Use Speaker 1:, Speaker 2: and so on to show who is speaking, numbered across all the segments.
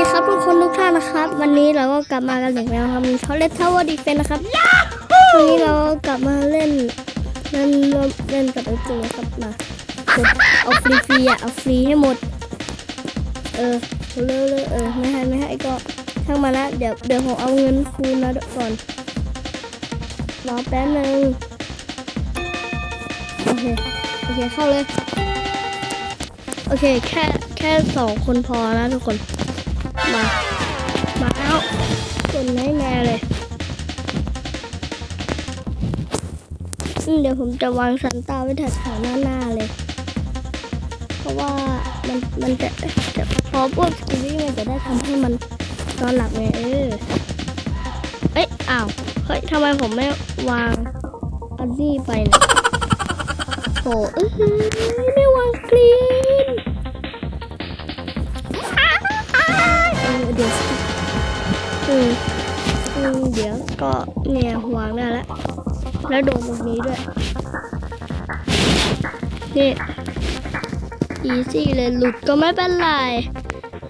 Speaker 1: ดีครับทุกคนทุกท่านนะครับ วันนี้เราก็กลับมากันอีกแล้วครับเขาเล่นทาวเวอร์ดีเฟนนะครับวันนี้เราก็กลับมาเล่นเล่นเล่นเล่นกับไอ้จริงนะครับมากดเอาฟรีฟรีๆอะเอาฟรีให้หมด เออเร็วๆเออไม่ให้ไม่ให้ก็ช่างมาละเดี๋ยวเดี๋ยวผมเอาเงินคืนนะก่อนรอแป๊บนึงโอเคโอเคเข้าเลย โอเคแค่แค่สองคนพอนะทุกคน มา มาแล้วกดไม่แม่เลย เดี๋ยวผมจะวางซันต้าไว้ถวๆหน้าหน้าๆเลย เพราะว่ามันมันจะจะพอพวกสกิลลี่มันจะได้ทำให้มันนอนหลับไงเออ เอ้ยอ้าว เฮ้ยทำไมผมไม่วางอันนี้ไปเนี่ยโหเอ้ยไม่วางกรีน อืมอืมเดี๋ยวก็เนี่ยวางได้แล้ว แล้วโดนตรงนี้ด้วย นี่ อีซี่เลยหลุดก็ไม่เป็นไร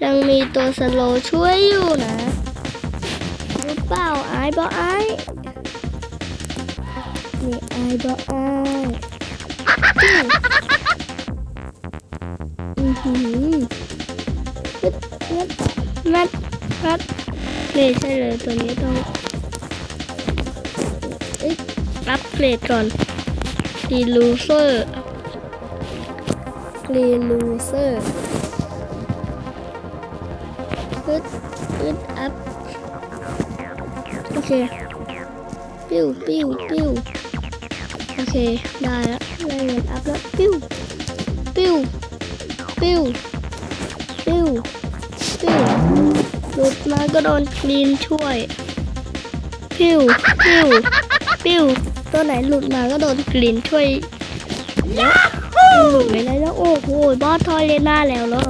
Speaker 1: ยังมีตัวสโลช่วยอยู่นะหรือเปล่าไอ้บอไอ้นี่ไอ้บอไอ้อือหืองัดงัดงัด นี่ใช่เลยตัวนี้ต้องอัปเกรดก่อนดีลูเซอร์รีลูเซอร์ปึ๊ดปึ๊ดอัพโอเค ปิ้วปิ้วปิ้วโอเค ได้แล้วได้เงินอัพแล้ว ปิ้วปิ้วปิ้วปิ้วปิ้ว หลุดมาก็โดนกรีนช่วย ปิ้ว ปิ้ว ปิ้ว ตัวไหนหลุดมาก็โดนกรีนช่วยแล้วหลุดไม่ได้แล้ว โอ้โห บอสทอยเลน่าแล้วเหรอ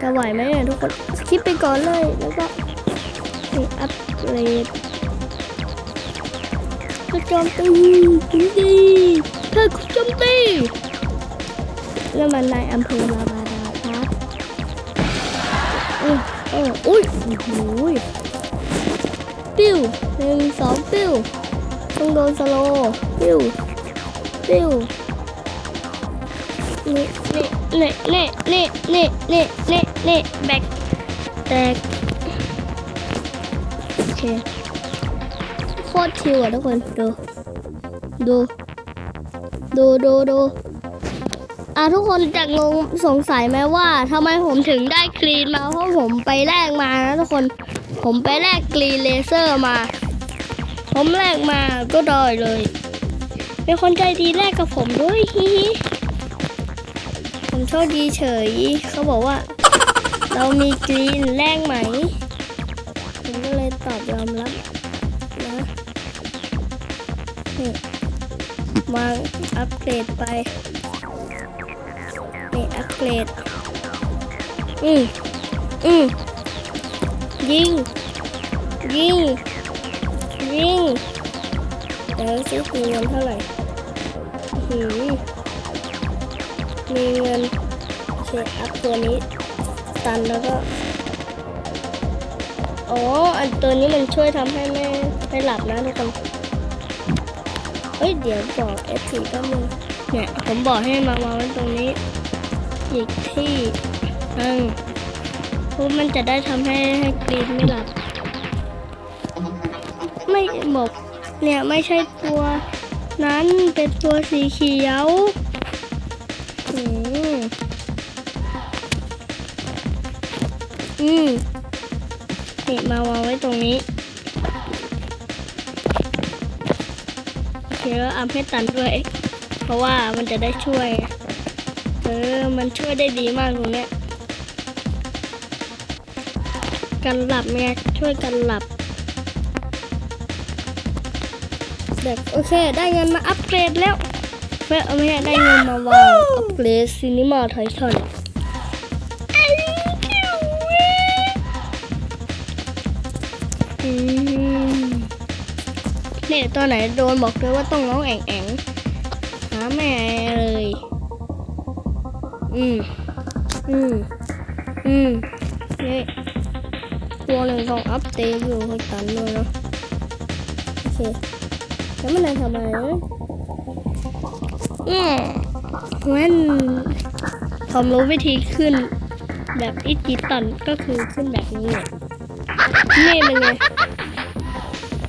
Speaker 1: จะไหวไหมเนี่ยทุกคนสคิปไปก่อนเลย แล้วก็อัพเกรดถ้าโจมตีถึงดีถ้าโจมตีแล้วมันนายอำเภอลาบา อออุ้ยโอ้โหยปิ้วหนึ่งสองปิ้วต้องโดนสโลปิ้วปิ้วนี่นี่นี่นี่นี่นี่นี่นี่แบกแตกโอเคโคตรชิวอะทุกคนดูดูดูดูดูอะทุกคนจะงงสงสัยไหมว่าทำไมผมถึงได้ กรีนมาเพราะผมไปแลกมานะทุกคน ผมไปแลกกรีนเลเซอร์มา ผมแลกมาก็ได้เลยเป็นคนใจดีแลกกับผมด้วยฮิผมโชคดีเฉย เขาบอกว่า เรามีกรีนแลกไหม ผมก็เลยตอบยอมรับนะนี่วาอัปเกรดไปนี่อัปเกรด อืมอืมยิง ยิง ยิงเดี๋ยวซิมีเงินเท่าไหร่หือมีเงินโอเคอัพตัวนี้ตันแล้วก็อ๋ออันตัวนี้มันช่วยทำให้ไม่ไม่หลับนะทุกคนเฮ้ย เดี๋ยวบอก F4 ก็มึงเนี่ย ผมบอกให้มาวางไว้ตรงนี้ อีกที่ นึงเพราะมันจะได้ทำให้ให้กรีนไม่หลับ ไม่บอกเนี่ยไม่ใช่ตัวนั้นเป็นตัวสีเขียวอืมอืมนี่มาวางไว้ตรงนี้โอเคแล้วอัพให้ตันด้วย เพราะว่ามันจะได้ช่วย เออ มันช่วยได้ดีมากตรงเนี้ย กันหลับเนี่ยช่วยกันหลับเด็กโอเค ได้เงินมาอัปเกรดแล้วไม่เอาไม่ใช่ได้เงินมาวางอัปเกรดซีนิมาไททันอืมเนี่ยตัวไหนโดนบอกเลยว่าต้องร้องแองแองหาแม่เลย อืม อืม อืมนี่ ตัวหนึ่งของอัพเตะอยู่ให้ตันเลยเนาะโอเคแล้วมันนายทำอะไรนะอืมงั้นผมรู้วิธีขึ้นแบบอีกกีตันก็คือขึ้นแบบนี้เนี่ยนี่เป็นไง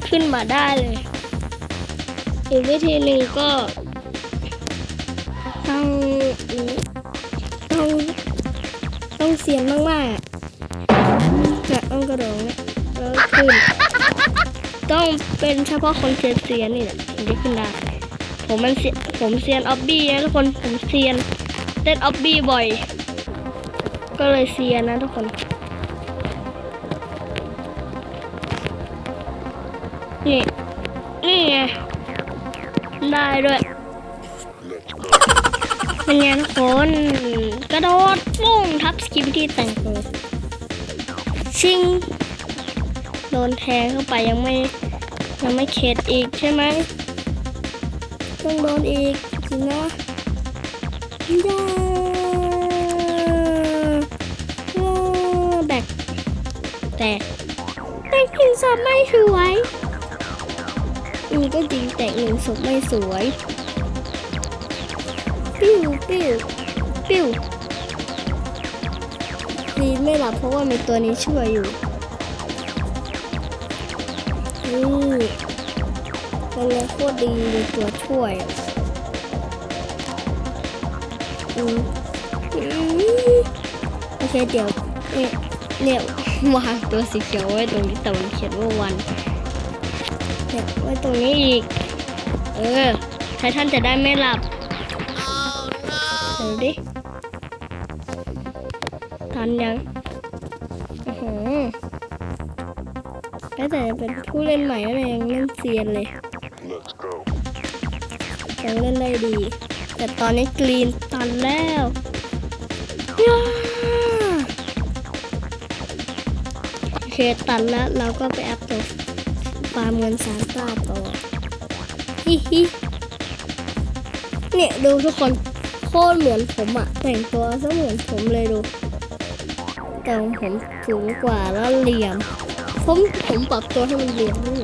Speaker 1: ขึ้นมาได้เลย อีกวิธีหนึ่งก็ต้องนี้ต้องต้องเสียนมากๆ อะเนี่ยต้องกระโดดเนี่ยแล้วขึ้น ต้องเป็นเฉพาะคนเซียนเซียนๆนี่แหละถึงจะขึ้นได้ ผมมันเซียนผมเซียนออบบี้นะทุกคนผมเซียนเต้นออบบี้บ่อย ก็เลยเซียนนะทุกคน นี่ นี่ไงได้ด้วยเป็นไงทุกคน กระโดดปุ้งทับสกิปที่แต่งเลย ชิงโดนแทงเข้าไปยังไม่ยังไม่เข็ดอีกใช่ไหมต้องโดนอีกสินะยาแบกแต่แต่กินสอบไม่สวยมีก็จริงแต่หนึ่งศพไม่สวยปิ้วปิ้วปิ้ว ดีไม่หลับเพราะว่ามีตัวนี้ช่วยอยู่นี่มันเลยโคตรดีเลยตัวช่วยอะอือืมโอเคเดี๋ยวเนี่ยเนี่ยวางตัวสีเขียวไว้ตรงนี้แต่มันเขียนว่าวันเนี่ยไว้ตรงนี้อีก เออไททันจะได้ไม่หลับเดี๋ยวดิันยังอือหือแล้แต่เป็นผู้เล่นใหม่ก็ยังเล่นเซียนเลยยังเล่นได้ดี แต่ตอนนี้กรีนตันแล้วโอเคตันแล้วเราก็ไปอัพตัวฟาร์มเงินสามตาต่อฮิฮิเนี่ยดูทุกคนโคตรเหมือนผมอะแต่งตัวซะเหมือนผมเลยดู แต่ของผมสูงกว่าแล้วเหลี่ยม ผมผมปรับตัวให้มันเหลี่ยมนี่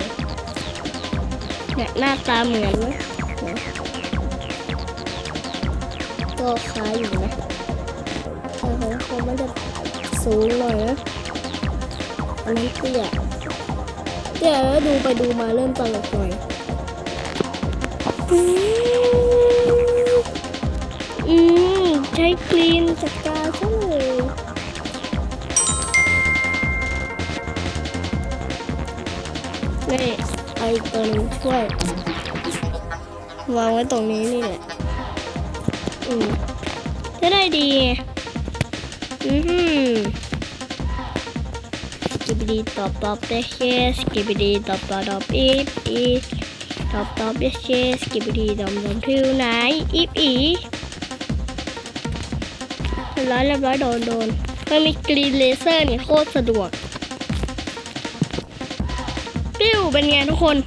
Speaker 1: เนี่ยหน้าตาเหมือนไหมก็คล้ายอยู่นะแต่ของผมมันจะสูงหน่อยนะอันนี้เตี้ยเตี้ยแล้วดูไปดูมาเริ่มตลกหน่อยอืมอืมใช้กรีนจัดการ นี่ไอาอีกตัวนึงช่วยวางไว้ตรงนี้นี่แหละอืมจะได้ดี อือหือสกิบดีตอบตอบเดชสกิบดีตอบตอบตอบอีฟอีตอบตอบเดชสกิบดีดอมดอมทิวไหนอีฟอีเรียบร้อยเรียบร้อยโดนโดนมันมีกรีนเลเซอร์นี่โคตรสะดวก เป็นไงทุกคน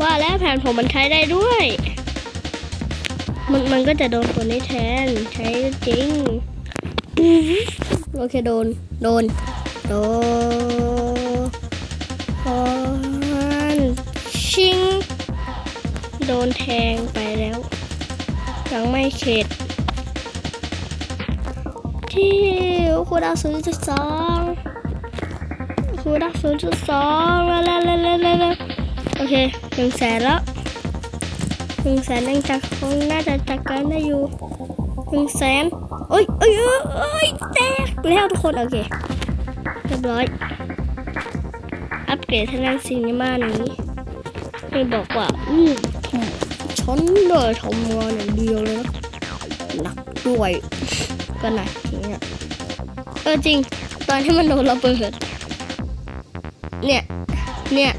Speaker 1: ว่าแล้วแผนผมมันใช้ได้ด้วย มันมันก็จะโดนตัวนี้แทนใช้จริง โอเคโดน โดน โดนชิง โดนแทงไปแล้วยังไม่เข็ดที่คูดาวศูนย์จุดสอง คูดาวศูนย์จุดสองแล้วแล้วแล้วแล้วโอเคหนึ่งแสนแล้วหนึ่งแสนยังจะคงน่าจะจัดการได้อยู่หนึ่งแสนโอ้ยโอ้ยโอ้ยแตกแล้วทุกคนโอเคเรียบร้อย อัปเกรดทางด้านซีนิมานี้ไม่บอกว่าอืมฉันเลยทำงานอย่างเดียวเลยนะหนักด้วยก็หนักจริงอะเออจริง ตอนที่มันโดนระเบิด เนี่ย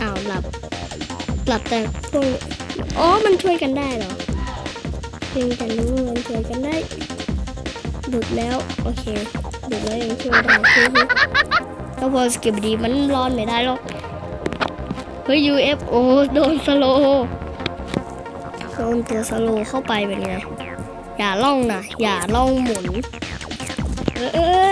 Speaker 1: อ้าวหลับ หลับแต่พวกอ๋อ มันช่วยกันได้เหรอ เพียงแต่รู้มันช่วยกันได้หลุดแล้ว โอเคหลุดแล้วยังช่วยได้คือก็พอสกิบดีมันรอนไม่ได้หรอก เฮ้ย UFO โดนสโลโดนตัวสโลเข้าไปเป็นไง อย่าล่องนะ อย่าล่องหมุน เออ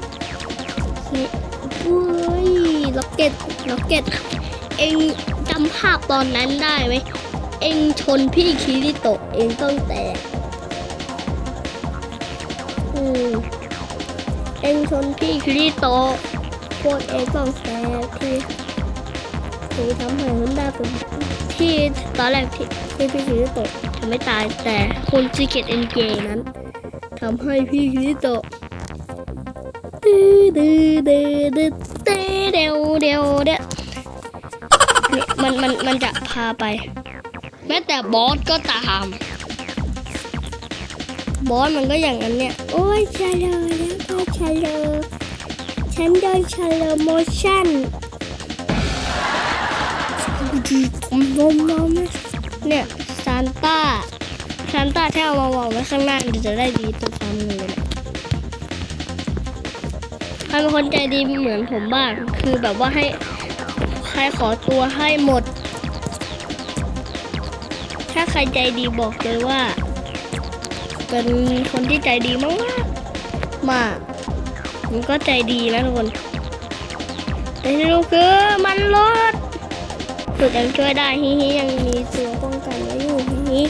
Speaker 1: ยล็อกเก็ตล็อกเก็ตเองจำภาพตอนนั้นได้ไหมเองชนพี่คิริโตะเองต้องแตกอืมเองชนพี่คิริโตะพวกเองต้องแตกที่ที่ทำให้ฮุนด้เป็นที่ตอนแรกที่ที่พี่คิริโตะทำไม่ตายแต่คนซีเกตเอ็นเกนั้นทำให้พี่คิริโตะ ดื้อดื้อดื้อดื้อเต้เดวเดวเดวนี่มันมันมันจะพาไป แม้แต่บอสก็ตามบอสมันก็อย่างนั้นเนี่ย โอ้ยชาเลอแล้วก็ชาเลอฉันโดนชาเลอโมชั่นเนี่ยซานต้าซานต้าถ้าเอามาวางไว้ข้างหน้าจะได้ดีตัวความเงินเลยเนี่ย ใครเป็นคนใจดีเหมือนผมบ้าง คือแบบว่าให้ใครขอตัวให้หมด ถ้าใครใจดีบอกเลยว่า เป็นคนที่ใจดีมากๆมากมันก็ใจดีนะทุกคน แต่ที่รู้คือมันรถสุดยังช่วยได้ฮิฮิยังมีตัวป้องกันไว้อยู่ฮิฮิ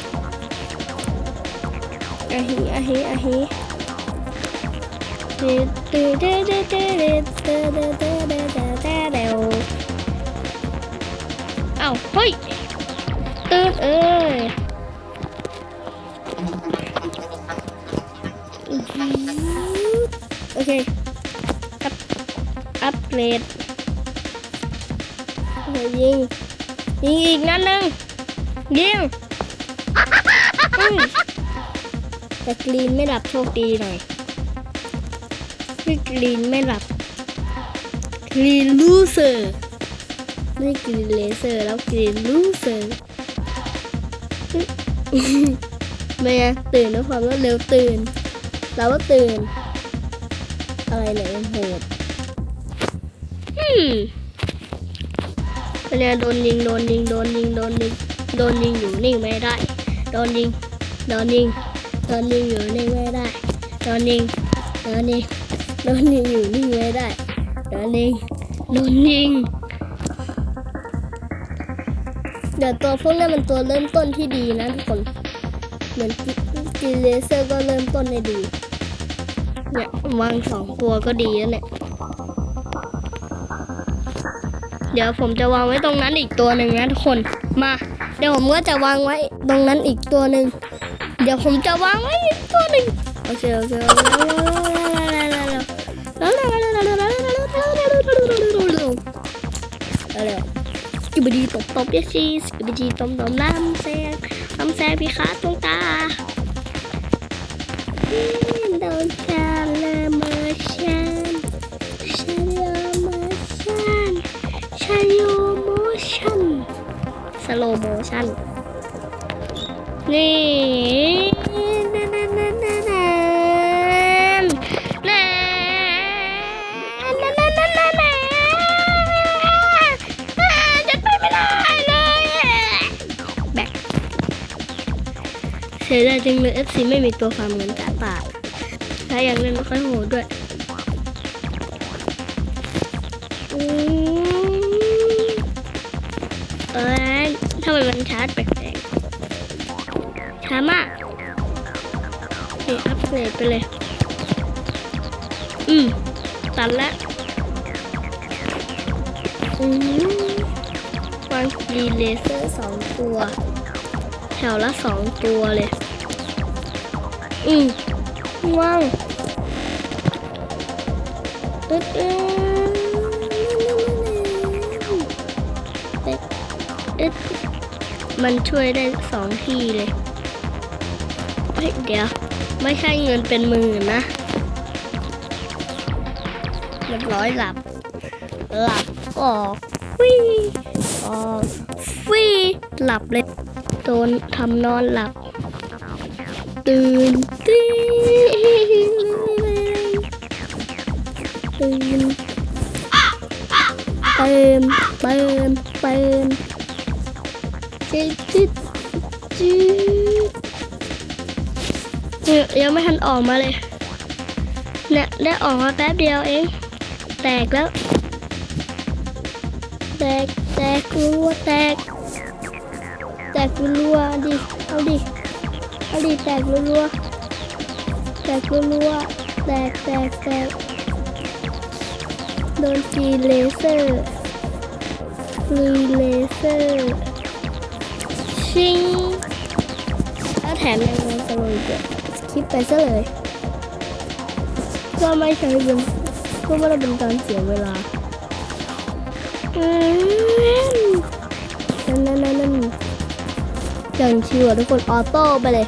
Speaker 1: อะฮิอะฮิอะฮิ เอ้าเฮ้ยตื่นเอ้ยโอเคอัพอัพเลรดยิงยิงอีกนัดหนึ่งยิงแต่กรีนไม่ดับโชคดีหน่อย พี่กรีนไม่หลับกรีนลูเซอร์ไม่กรีนเลเซอร์แล้วกรีนลูเซอร์ไม่ไงตื่นด้วยความรวดเร็วตื่น เราก็ตื่น อะไรเนี่ยมันโหดอืมเนี่ยโดนยิงโดนยิงโดนยิงโดนยิงโดนยิงอยู่นิ่งไม่ได้ โดนยิง โดนยิง โดนยิงอยู่นิ่งไม่ได้ โดนยิง โดนยิง โดนยิงอยู่นิ่งไม่ได้โดนยิงโดนยิงเดี๋ยวตัวพวกนี้มันตัวเริ่มต้นที่ดีนะทุกคน เหมือนกีเลเซอร์ก็เริ่มต้นได้ดี เนี่ยวางสองตัวก็ดีแล้วเนี่ย เดี๋ยวผมจะวางไว้ตรงนั้นอีกตัวหนึ่งนะทุกคน มา เดี๋ยวผมก็จะวางไว้ตรงนั้นอีกตัวหนึ่ง เดี๋ยวผมจะวางไว้อีกตัวหนึ่งโอเคโอเค บดีตบตบยาชีสกิบดีตมตมน้ำแซงน้ำแซงพี่ขาตรงตาโดนชาเลมาชันชาเลมาชันชาโยโมชันสโลโมชันนี่ สียดายจังเลย FC ไม่มีตัวฟาร์มเงินกาตายถ้าอยากเล่นไม่ค่อยโหดด้วยอืมเอ้ยทำไมมันชาร์จแปลกๆช้ามากนี่อัพเกรดไปเลย อืม ตัดละอืมวางดีเลเซอร์สองตัว แถวละสองตัวเลย อืมว้าวตึ๊ดเอ๊ะเอ๊ะเอ๊ะมันช่วยได้สองทีเลยเฮ้ยเดี๋ยว ไม่ใช่เงินเป็นหมื่นนะเรียบร้อยหลับ หลับออกฟิออกฟิหลับเลยโดนทำนอนหลับ ตื่นตีตื่นเติมเติมเติมจิ๊ดจิ๊ดจิ๊ดเนี่ยยังไม่ทันออกมาเลย เนี่ยได้ออกมาแป๊บเดียวเอง แตกแล้ว แตก แตกรัวแตก แตกรัวดิ เอาดิ อาดิแตกรัวๆแตกรัวๆแตกแตกแตกโดนฟีเลเซอร์ฟีเลเซอร์ชิงแล้วแถมยังโดนสโลว์อีกด้วยคลิปไปซะเลยก็ไม่ใช่เป็นก็ไม่ได้เป็นการเสียเวลาอืมนั่นนั่นนั่นนั่นอย่างชิวทุกคนออโต้ไปเลย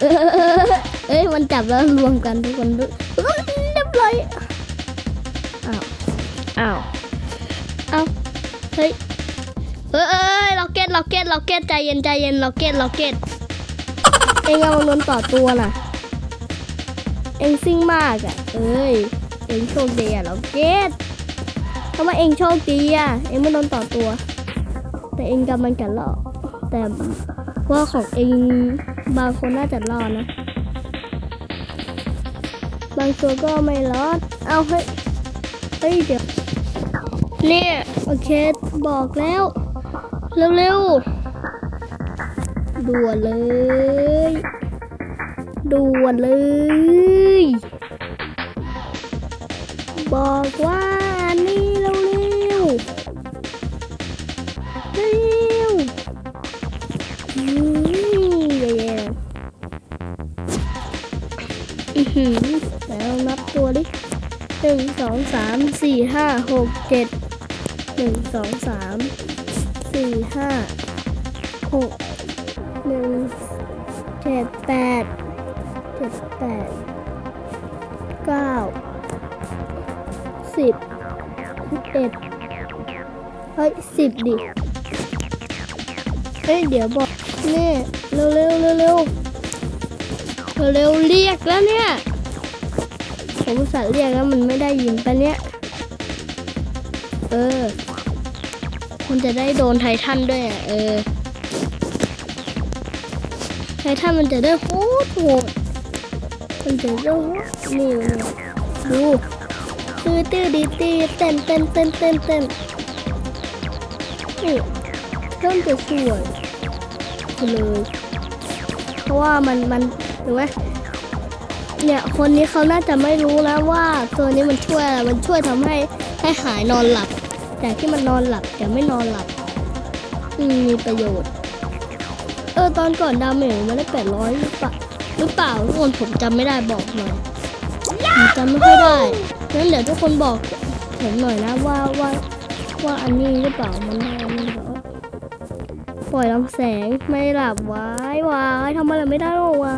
Speaker 1: เออเอ้ยมันจับแล้วรวมกันทุกคนด้วยเรียบร้อยอ้าวอ้าวอ้าวเฮ้ยเอ้ยเอ้ยล็อกเก็ตล็อกเก็ตล็อกเก็ตใจเย็นใจเย็นล็อกเก็ตล็อกเก็ตเองเอานนต่อตัวน่ะ เองซิ่งมากอะเอ้ยเองโชคดีอะเราเกตเพราะว่าเองโชคดีอะเองไม่โดนต่อตัว แต่เองกำลังจะรอดแต่ว่าของเอง บางคนน่าจะรอดนะ บางตัวก็ไม่รอด เอาเฮ้ย เฮ้ยเดี๋ยว เนี่ย โอเค บอกแล้ว เร็วๆ ด่วนเลย ด่วนเลย บอกว่านี่เร็วเร็วเร็ว หือแล้วนับตัวดิหนึ่งสองสามสี่ห้าหกเจ็ดหนึ่งสองสามสี่ห้าหกหนึ่งเจ็ดแปดเจ็ดแปดเก้าสิบสิบเอ็ดเฮ้ยสิบดิเฮ้ยเดี๋ยวบอกนี่เร็วเร็วเร็วเร็วเร็วเรียกแล้วเนี่ย ผมสัตว์เรียกแล้วมันไม่ได้ยินปะเนี่ย เออคุณจะได้โดนไททันด้วยอะ เออ ไททันมันจะได้โคตรโหดมันจะได้โหดนี่นี่ดูตื้อตื้อดีตีเต้นเต้นเต้นเต้นเต้นนี่เริ่มจะสวยเลย เพราะว่ามันมันถูกไหม เนี่ยคนนี้เขาน่าจะไม่รู้นะว่าตัวนี้มันช่วยอะไรมันช่วยทำให้ให้หายนอนหลับจากที่มันนอนหลับแต่ไม่นอนหลับมีประโยชน์ เออตอนก่อนดาเมจมันได้แปดร้อยหรือเปล่าหรือเปล่าทุกคนผมจำไม่ได้บอกหน่อยผมจำไม่ค่อยได้งั้นเดี๋ยวทุกคนบอกผมหน่อยนะว่าว่าว่าอันนี้หรือเปล่ามันได้อันนี้หรือเปล่าปล่อยลำแสงไม่หลับไว้ไว้ทำอะไรไม่ได้หรอกไว้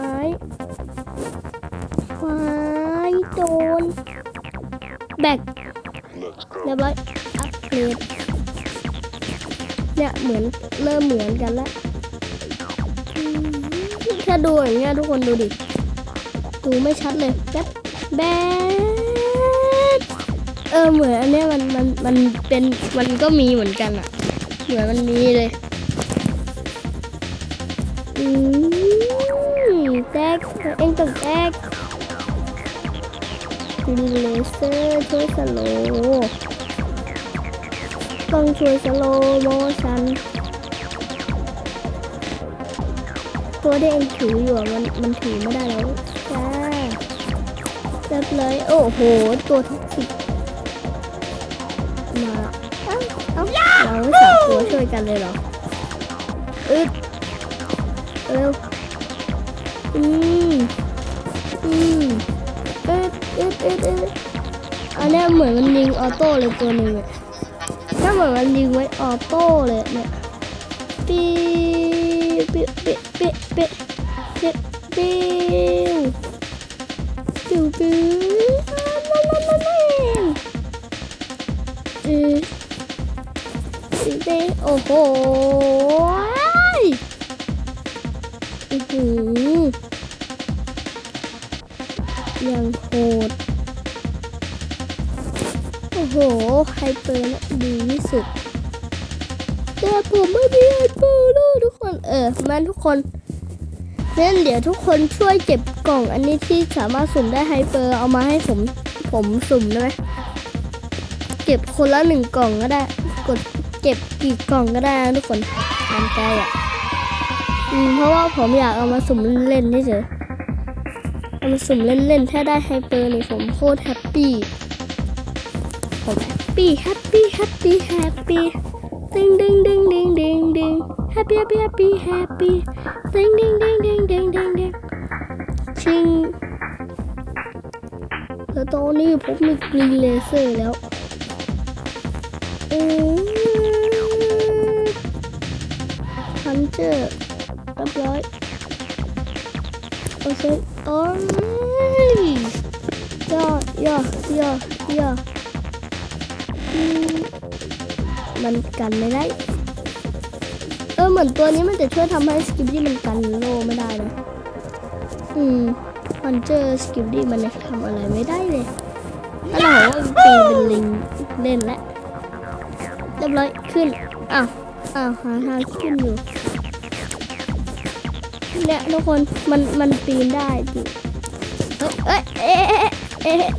Speaker 1: ดน แบกเรียบร้อยอัพเกรดเนี่ยเหมือนเริ่มเหมือนกันแล้วถ้าดูอย่างเงี้ยทุกคนดูดิ ดูไม่ชัดเลยแป๊บแบ๊ดเออเหมือนอันเนี้ยมันมันมันเป็นมันก็มีเหมือนกันอะเหมือนมันมีเลยอืมแจ็คเอ็งต้องแจ็ คดีเลเซอร์ช่วยสโลต้องช่วยสโลโมชันตัวที่เองถืออยู่มันมันถือไม่ได้แล้วจ้าเรียบเลยโอ้โห ตัวท็อกซิมาละเอ้าเอ้าเราสามตัวช่วยกันเลยเหรออึดเร็ว เนี้ยเหมือนมันยิงออโต้เลยตัวหนึ่งอะถ้าเหมือนมันยิงไว้ออโต้เลยเนี่ยปีเป๊ะเป๊ะเป๊ะเป๊ะเป๊ะปิ้วปิ้วปิ้วลาลาลาลาเออเป๊ะโอ้โหอือหือยังโหด อ้โหไฮเปอร์น่ะดีที่สุด แต่ผมไม่มีไฮเปอร์เลยทุกคนเออมาทุกคนงั้นเดี๋ยวทุกคนช่วยเก็บกล่องอันนี้ที่สามารถสุ่มได้ไฮเปอร์เอามาให้ผมผมสุ่มได้ไหมเก็บคนละหนึ่งกล่องก็ได้ กดเก็บกี่กล่องก็ได้นะทุกคนตามใจอะอืมเพราะว่าผมอยากเอามาสุ่มเล่นๆเฉยเอามาสุ่มเล่นๆถ้าได้ไฮเปอร์นี่ผมโคตรแฮปปี้ ปี้แฮปปี้แฮปปี้แฮปปี้ดิงดิงดิงดิงดิงดิงแฮปปี้แฮปปี้แฮปปี้แฮปปี้ดิงดิงดิงดิงดิงดิงดิงชิงแล้วตอนนี้ผมมีกรีนเลเซอร์แล้วอืมพันเจอร์เรียบร้อยโอเคโอ้ยย่อย่อย่อย่ออื มันกันไม่ได้ เออเหมือนตัวนี้มันจะช่วยทำให้สกิปดี้มันกันโลไม่ได้นะอืมมันเจอสกิปดี้มันทำอะไรไม่ได้เลยถ้าเราว่าปีเป็นลิงเล่นแล้วเรียบร้อยขึ้นอ้าวอ้าวหาทางขึ้นอยู่เนี่ยทุกคนมันมันปีนได้ดิเอ้ยเอ้ยเอ๊ะเอ๊ะเอ๊ะ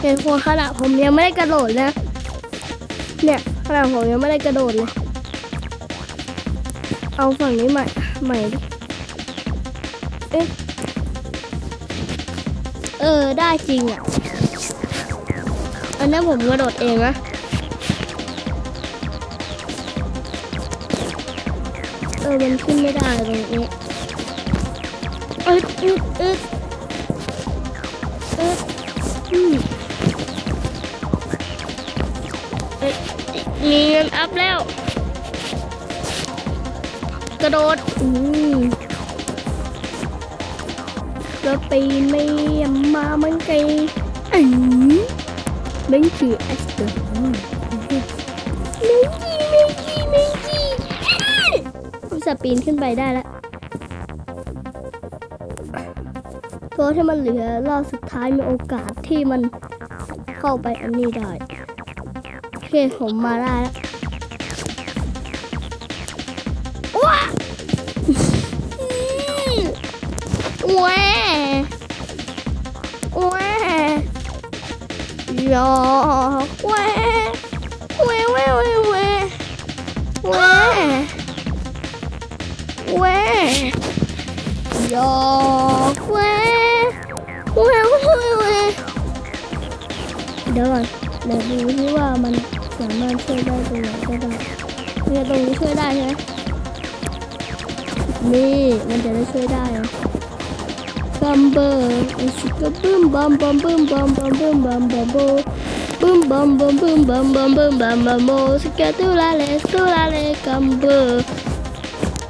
Speaker 1: เห็นคนขนาดผมยังไม่ได้กระโดดนะเนี่ย ขนาดผมยังไม่ได้กระโดดเลย เอาฝั่งนี้ใหม่ใหม่ดิเอ๊ะเออ ได้จริงอะ อันนั้นผมกระโดดเองนะเออมันขึ้นไม่ได้ตรงนี้เอ๊ดเอ๊ดเอ๊ด อัพแล้ว กระโดดอืมแล้วปีนไม่มามันไกลอืมเมงจีเอสเตอร์เมงจีเมงจีเมงจีสปีนขึ้นไปได้แล้วเพราะถ้ามันเหลือรอบสุดท้ายมีโอกาสที่มันเข้าไปอันนี้ได้โอเคผมมาได้แล้ว วยอแหวแหวแหวแหวแหวแหวแหวยอแหวแหวแหวแหวเดี๋ยวก่อนเดี๋ยวดูที่ว่ามันสามารถช่วยได้ตรงไหนก็ได้เนี่ยตรงนี้ช่วยได้ใช่ไหมนี่มันจะได้ช่วยได้อ บัมเบอร์อิสกบึ้มบัมบัมบึ้มบัมบัมบึ้มบัมบัมโบบึ้มบัมบัมบึ้มบัมบัมบึ้มบัมบัมโบสเกตูลาเลสตูลาเลกัมเบอร์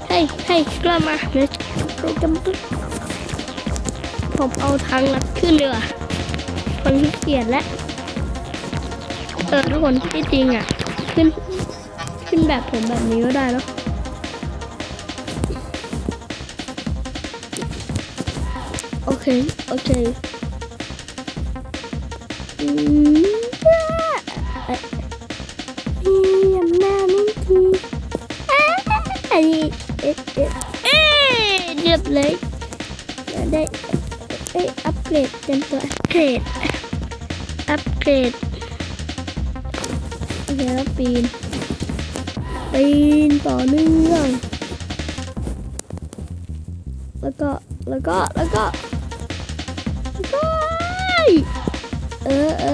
Speaker 1: เฮ้ยเฮ้ยกลับมาเดี๋ยวไปกัมเบอร์ผมเอาทางลัดขึ้นดีกว่าคนขี้เกียจแล้วเออทุกคนที่จริงอะ ขึ้น ขึ้นแบบผมแบบนี้ก็ได้เนอะโอเคโอเคอืมเอ๊ะเอ๊ะเยี่ยมหน้ว ได้เอ้ยอัปเกรดเต็มตัวอัปเกรดอัปเกรดโอเคแล้วปีนปีนต่อเนื่องแล้วก็ แล้วก็ แล้วก็ ออเอ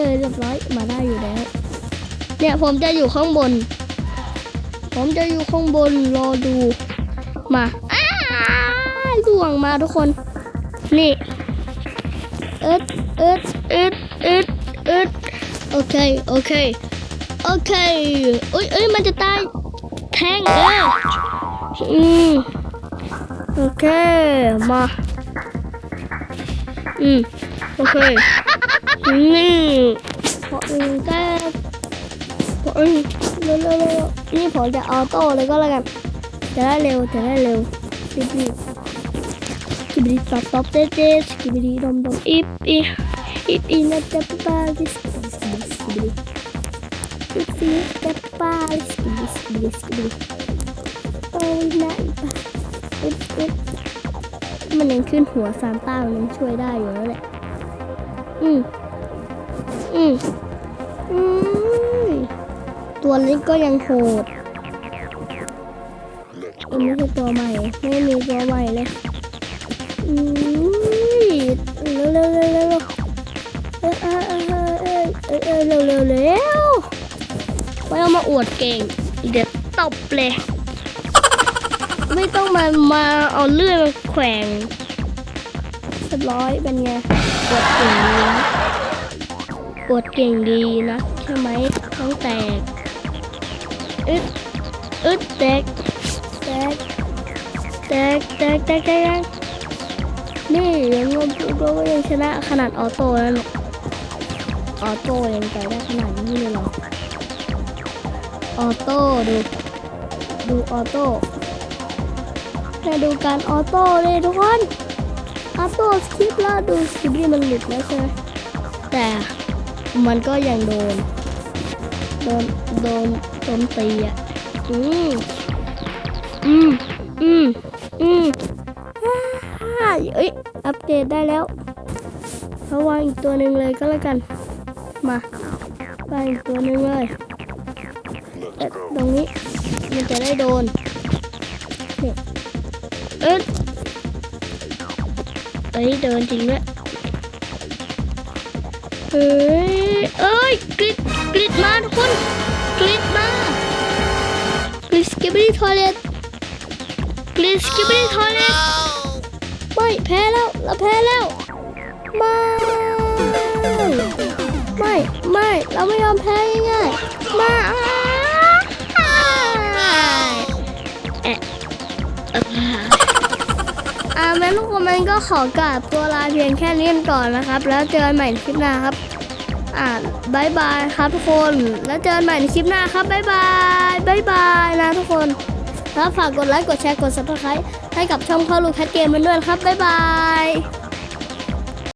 Speaker 1: อเรียบร้อยมาได้อยู่แล้วเนี่ยผมจะอยู่ข้างบน ผมจะอยู่ข้างบนรอดูมาอ้าล่วงมาทุกคน นี่เอิดเอิดเอิดเอิดเอิดโอเคโอเคโอเคเอ้ยเอ้ยมันจะตายแทงเอออืมโอเคมาอืมโอเค นี่พออึงก็พออึงเร็วเร็วนี่ผมจะออโต้เลยก็แล้วกัน จะได้เร็ว จะได้เร็วรีบรีบกิบรีตอบตอบเต้เต้กิบรีดมดมอิบอิอิบอินะจะปาลิสกิบรีกิบรีอิบอิจะปาลิสกิบรีกิบรีกิบรีโอ้ยนะอิบอิบมันยังขึ้นหัวซานต้ามันยังช่วยได้อยู่แล้วแหละอืม อืมอืมตัวเล็กก็ยังโหดอันนี้คือตัวใหม่ ไม่มีตัวใหม่เลยอืมเร็วเร็วเร็วเร็วเออเออเออเออเออเร็วเร็วเร็วไม่เอามาอวดเก่ง เดี๋ยวตบเลย ไม่ต้องมามาเอาเลื่อยมาแขวงเรียบร้อยเป็นไงปวดเก่งดีนะปวดเก่งดีนะใช่ไหมต้องแตก อึดอึดแตก แตก แตก แตก แตก แตก นี่ยังงงก็ยังชนะขนาดออโต้แล้วเนี่ยออโต้ยังใจได้ขนาดนี้เลยเหรอ ออโต้ดู ดูออโต้มาดูการออโต้เลยทุกคนออโต้สคลิปแล้วดูสคลิปนี่มันหลุดแล้วใช่ไหมแต่ มันก็ยังโดน โดน โดนโดนตีอะ อืมอืมอืมอืมอ่าเอ้ย อัปเดตได้แล้วเขาวางอีกตัวหนึ่งเลยก็แล้วกัน มาวางอีกตัวหนึ่งเลยเอ๊ตรงนี้มันจะได้โดนเนี่ยเอ๊ะเอ้ยเดินจริงด้วยเอ้ย เอ้ยกริดกริดมาทุกคนกริดมากริดสกิบบี้ทอเลตกริดสกิบบี้ทอเลตไม่แพ้แล้วเราแพ้แล้วไม่ไม่ไม่เราไม่ยอมแพ้ง่ายๆไม่แอะเอ่าแม่ลูกคอมเมนต์ก็ขอกราบตัวลาเพียงแค่นี้กันก่อนนะครับ แล้วเจอกันใหม่คลิปหน้าครับ อ่าบายบายครับทุกคน แล้วเจอกันใหม่ในคลิปหน้าครับบายบายบายบายนะทุกคนแล้วฝากกดไลค์กดแชร์กด subscribe ให้กับช่องพ่อลูกแคทเกมมันด้วยนครับบายบาย